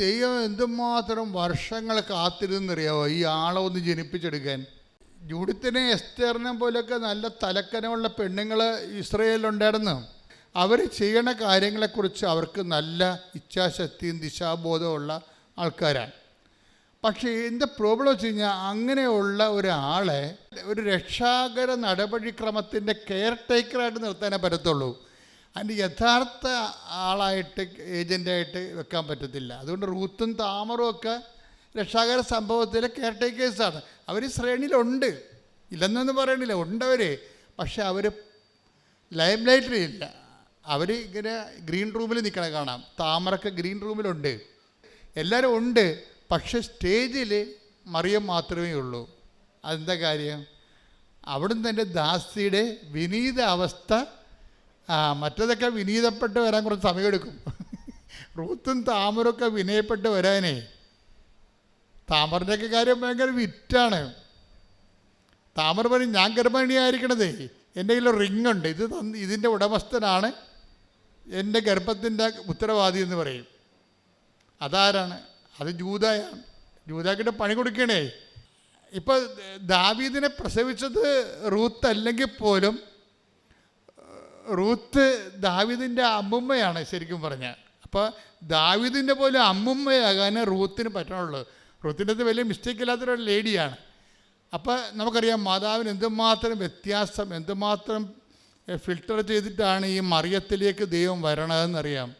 ദൈവം എന്തുമാത്രം വർഷങ്ങൾ കാത്തിരുന്നറിയാവോ ഈ ആളെ ഒന്ന് ജനിപ്പിച്ചെടുക്കാൻ. ജൂഡിത്തിനെ എസ്തേറിനെ പോലെയൊക്കെ നല്ല തലക്കനമുള്ള പെണ്ണുങ്ങൾ ഇസ്രയേലിലുണ്ടായിരുന്നു. അവർ ചെയ്യണ കാര്യങ്ങളെക്കുറിച്ച് അവർക്ക് നല്ല ഇച്ഛാശക്തിയും ദിശാബോധമുള്ള ആൾക്കാരാണ്. പക്ഷേ എന്റെ പ്രോബ്ലം വെച്ച് കഴിഞ്ഞാൽ അങ്ങനെയുള്ള ഒരാളെ ഒരു രക്ഷാകര നടപടിക്രമത്തിന്റെ കെയർ ടേക്കറായിട്ട് നിർത്താനേ പറ്റത്തുള്ളൂ. അതിന്റെ യഥാർത്ഥ ആളായിട്ട് ഏജന്റായിട്ട് വെക്കാൻ പറ്റത്തില്ല. അതുകൊണ്ട് റൂത്തും താമറും ഒക്കെ രക്ഷാകര സംഭവത്തിലെ കെയർ ടേക്കേഴ്സാണ് അവർ ശ്രേണിയിലുണ്ട്. ഇല്ലെന്നൊന്നും പറയണില്ല. ഉണ്ടവർ പക്ഷെ അവർ ലൈം ലൈറ്റിലില്ല അവർ ഇങ്ങനെ ഗ്രീൻ റൂമിൽ നിൽക്കണ കാണാം. താമരൊക്കെ ഗ്രീൻ റൂമിലുണ്ട്. എല്ലാവരും ഉണ്ട്. പക്ഷെ സ്റ്റേജിൽ മറിയം മാത്രമേ ഉള്ളൂ. അതെന്താ കാര്യം? അവിടുന്ന് എന്റെ ദാസിയുടെ വിനീത അവസ്ഥ ആ മറ്റതൊക്കെ വിനീതപ്പെട്ട് വരാൻ കുറച്ച് സമയമെടുക്കും റൂത്തും താമരൊക്കെ വിനയപ്പെട്ട് വരാനേ. താമറിന്റെയൊക്കെ കാര്യം ഭയങ്കര വിറ്റാണ്. താമര പറഞ്ഞു ഞാൻ ഗർഭിണിയായിരിക്കണതേ. എന്റെ കയ്യിൽ റിങ് ഉണ്ട് ഇത് തന്ന് ഇതിന്റെ ഉടമസ്ഥനാണ്. എന്റെ ഗർഭത്തിന്റെ ഉത്തരവാദി എന്ന് പറയും. അതാരാണ്? അത് ജൂതായാണ്. ജൂതാക്കിട്ട് പണി കൊടുക്കണേ. ഇപ്പോൾ ദാവീദിനെ പ്രസവിച്ചത് റൂത്ത് അല്ലെങ്കിൽ പോലും റൂത്ത് ദാവിദിന്റെ അമ്മുമ്മയാണ് ശരിക്കും പറഞ്ഞാൽ. അപ്പോൾ ദാവിദിന്റെ പോലെ അമ്മുമ്മയാകാൻ റൂത്തിന് പറ്റണുള്ളൂ. റൂത്തിന്റെ അത് വലിയ മിസ്റ്റേക്ക് ഇല്ലാത്തൊരു ലേഡിയാണ്. അപ്പോൾ നമുക്കറിയാം മാതാവിന് എന്തുമാത്രം വ്യത്യാസം എന്തുമാത്രം ഫിൽട്ടർ ചെയ്തിട്ടാണ് ഈ മറിയത്തിലേക്ക് ദൈവം വരണതെന്നറിയാം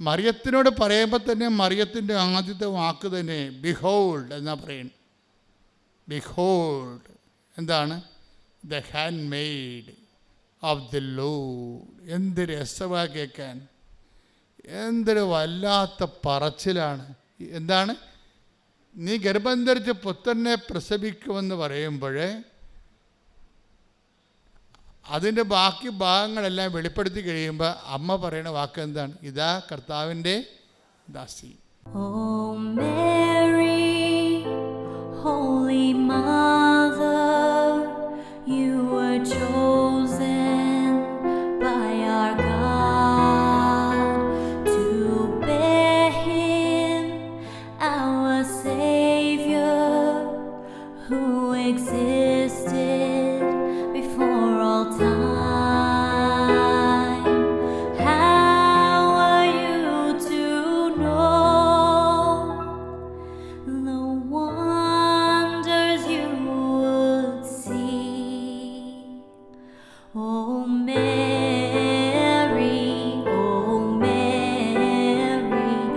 മറിയത്തിനോട് പറയുമ്പോൾ തന്നെ മറിയത്തിന്റെ ആദ്യത്തെ വാക്ക് തന്നെ ബിഹോൾഡ് എന്നാ പറയുന്നത്. ബിഹോൾഡ് എന്താണ്? The hand made of the law എന്ത് രസമാ കേൾക്കാൻ എന്തൊരു വല്ലാത്ത പറച്ചിലാണ്. എന്താണ്? നീ ഗർഭം ധരിച്ച് പുത്രനെ പ്രസവിക്കുമെന്ന് പറയുമ്പോൾ അതിന്റെ ബാക്കി ഭാഗങ്ങളെല്ലാം വെളിപ്പെടുത്തി കഴിയുമ്പോൾ അമ്മ പറയുന്ന വാക്ക് എന്താണ്? ഇതാ കർത്താവിന്റെ ദാസി. Oh moment.